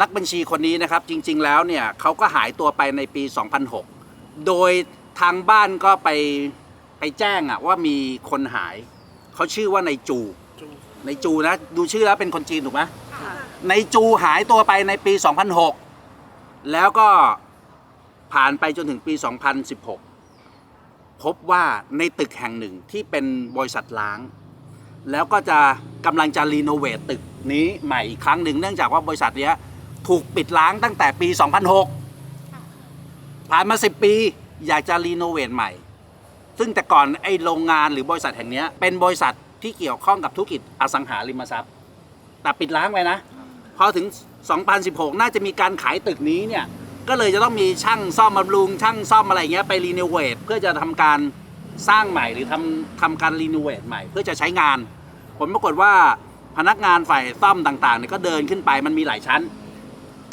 นักบัญชีคนนี้นะครับจริง ๆ แล้วเนี่ยเขาก็หายตัวไปในปี 2006 โดยทางบ้านก็ไปไปแจ้งอะว่ามีคนหาย เขาชื่อว่านายจูนายจูนะดูชื่อแล้วเป็นคนจีนถูกไหมนายจูหายตัวไปในปี 2006 แล้วก็ผ่านไปจนถึงปี 2016 พบว่าในตึกแห่งหนึ่งที่เป็นบริษัทล้าง แล้วก็จะกำลังจะรีโนเวทตึกนี้ใหม่อีกครั้งหนึ่งเนื่องจากว่าบริษัทเนี้ย ถูกปิดล้างตั้งแต่ปี 2006 ผ่านมา 10 ปี อยากจะรีโนเวทใหม่ ซึ่งแต่ก่อนไอ้โรงงานหรือบริษัทแห่งนี้เป็นบริษัทที่เกี่ยวข้องกับธุรกิจอสังหาริมทรัพย์ แต่ปิดล้างไปนะ พอถึง 2016 น่าจะมีการขายตึกนี้เนี่ย ก็เลยจะต้องมีช่างซ่อมบำรุง ช่างซ่อมอะไรเงี้ยไปรีโนเวทเพื่อจะทำการสร้างใหม่หรือทำทำการรีโนเวทใหม่ เพื่อจะใช้งาน ผลปรากฏว่าพนักงานฝ่ายซ่อมต่างๆเนี่ยก็เดินขึ้นไปมันมีหลายชั้น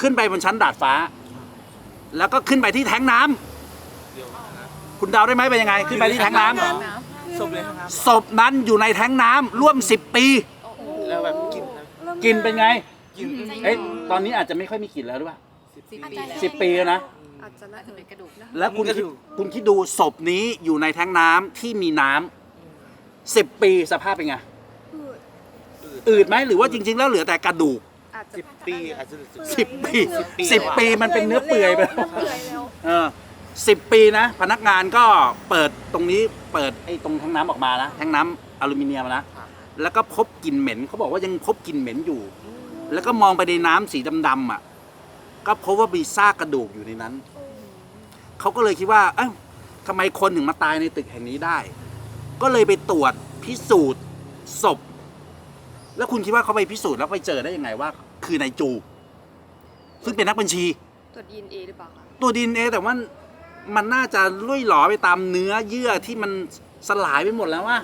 ขึ้นไปบนชั้นดาดฟ้า แล้วก็ขึ้นไปที่แท้งน้ำคุณเดาได้ไหมเป็นยังไง ขึ้นไปที่แท้งน้ำศพเลยนะครับศพนั้นอยู่ในแท้งน้ำร่วม 10 ปี แล้วแบบกลินนะกลินเป็นไงกลินเอ๊ะตอนนี้อาจจะไม่ค่อยมีกลิ่นแล้วหรือเปล่าสิบปีสิบปีแล้วนะ อาจจะน่าจะเป็นกระดูกนะแล้วคุณมันก็คิดถูกคุณคิดดูศพนี้อยู่ในแท้งน้ำที่มีน้ำสิบปีสภาพเป็นไงอืดไหมหรือว่าจริง ๆ แล้วเหลือแต่กระดูกอา จจะสิบปีอาจจะสิบสิบปีปีสิบปีมันเป็นเนื้อเปื่อยไปแล้วเปื่อยแล้วเออสิบปีนะ พนักงานก็เปิดตรงนี้เปิดไอ้ตรงแท้งน้ำออกมานะแท้งน้ำอลูมิเนียมนะแล้วก็พบกลิ่นเหม็นเขาบอกว่ายังพบกลิ่นเหม็นอยู่ แล้วก็มองไปในน้ำสีดำๆอะ ก็พบว่ามีซากกระดูกอยู่ในนั้น เขาก็เลยคิดว่า เอ้าทำไมคนถึงมาตายในตึกแห่งนี้ได้ ก็เลยไปตรวจพิสูจน์ศพ แล้วคุณคิดว่าเขาไปพิสูจน์แล้วไปเจอได้ยังไงว่า คือนายจู ซึ่งเป็นนักบัญชี ตรวจ DNA หรือเปล่าคะตัวดีเอแต่ว่ามันน่าจะลุ่ยหลอไปตามเนื้อเยื่อที่มันสลายไปหมดแล้วว่า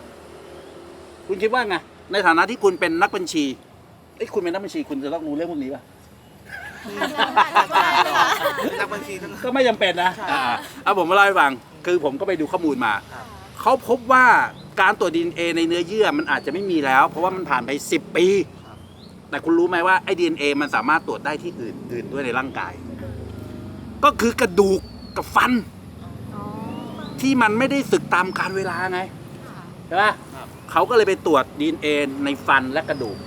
คุณคิดว่าไงในฐานะที่คุณเป็นนักบัญชีไอ้ยคุณเป็นนักบัญชีคุณจะต้องรู้เรื่องพวกนี้ป่ะนักบัญชีทั้ง ก็ไม่จำเป็นนะอ่าเอาผมมาเล่าให้ฟัง คือผมก็ไปดูข้อมูลมา เขาพบว่าการตรวจดีเอในเนื้อเยื่อมันอาจจะไม่มีแล้ว เพราะว่ามันผ่านไป 10 ปี แต่คุณรู้ไหมว่าไอ้ดีเอมันสามารถตรวจได้ที่อื่นอื่นด้วยในร่างกาย ก็คือกระดูกกับฟัน ที่มันไม่ได้สึกตามการเวลาไงใช่ปะเขาก็เลยไปตรวจดีเอในฟันและกระดูก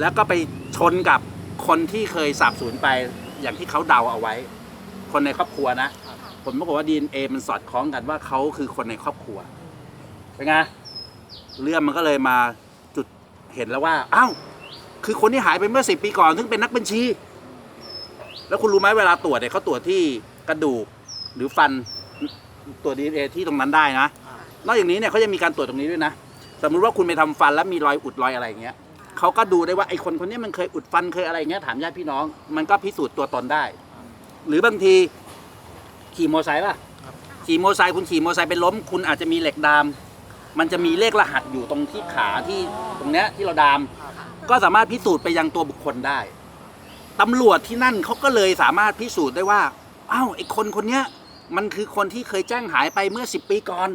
แล้วก็ไปชนกับคนที่เคยสาบสูญไปอย่างที่เขาเดาเอาไว้ คนในครอบครัวนะผลปรากฏว่าดีเอมันสอดคล้องกันว่าเขาคือคนในครอบครัวเป็นไงเรื่องมันก็เลยมาจุดเห็นแล้วว่า อ้าว คือคนที่หายไปเมื่อสิปีก่อนซึ่งเป็นนักบัญชี แล้วคุณรู้ไหมเวลาตรวจเนี่ยเขาตรวจที่กระดูกหรือฟันตรวจดีเอที่ตรงนั้นได้นะ นอกจากนี้เนี่ยเขายังมีการตรวจตรงนี้ด้วยนะ สมมุติว่าคุณไปทำฟันแล้วมีรอยอุดรอยอะไรอย่างเงี้ยเขาก็ดูได้ว่าไอ้คนคนนี้มันเคยอุดฟันเคยอะไรอย่างเงี้ยถามญาติพี่น้อง มันก็พิสูจน์ตัวตนได้ หรือบางทีขี่มอเตอร์ไซค์ป่ะขี่มอเตอร์ไซค์คุณขี่มอเตอร์ไซค์ไปล้ม คุณอาจจะมีเหล็กดาม มันจะมีเลขรหัสอยู่ตรงที่ขาที่ตรงเนี้ยที่เราดาม ก็สามารถพิสูจน์ไปยังตัวบุคคลได้ตำรวจที่นั่นเขาก็เลยสามารถพิสูจน์ได้ว่าอ้าวไอ้คนคนเนี้ยมันคือคนที่เคยแจ้งหายไปเมื่อ 10 ปีก่อน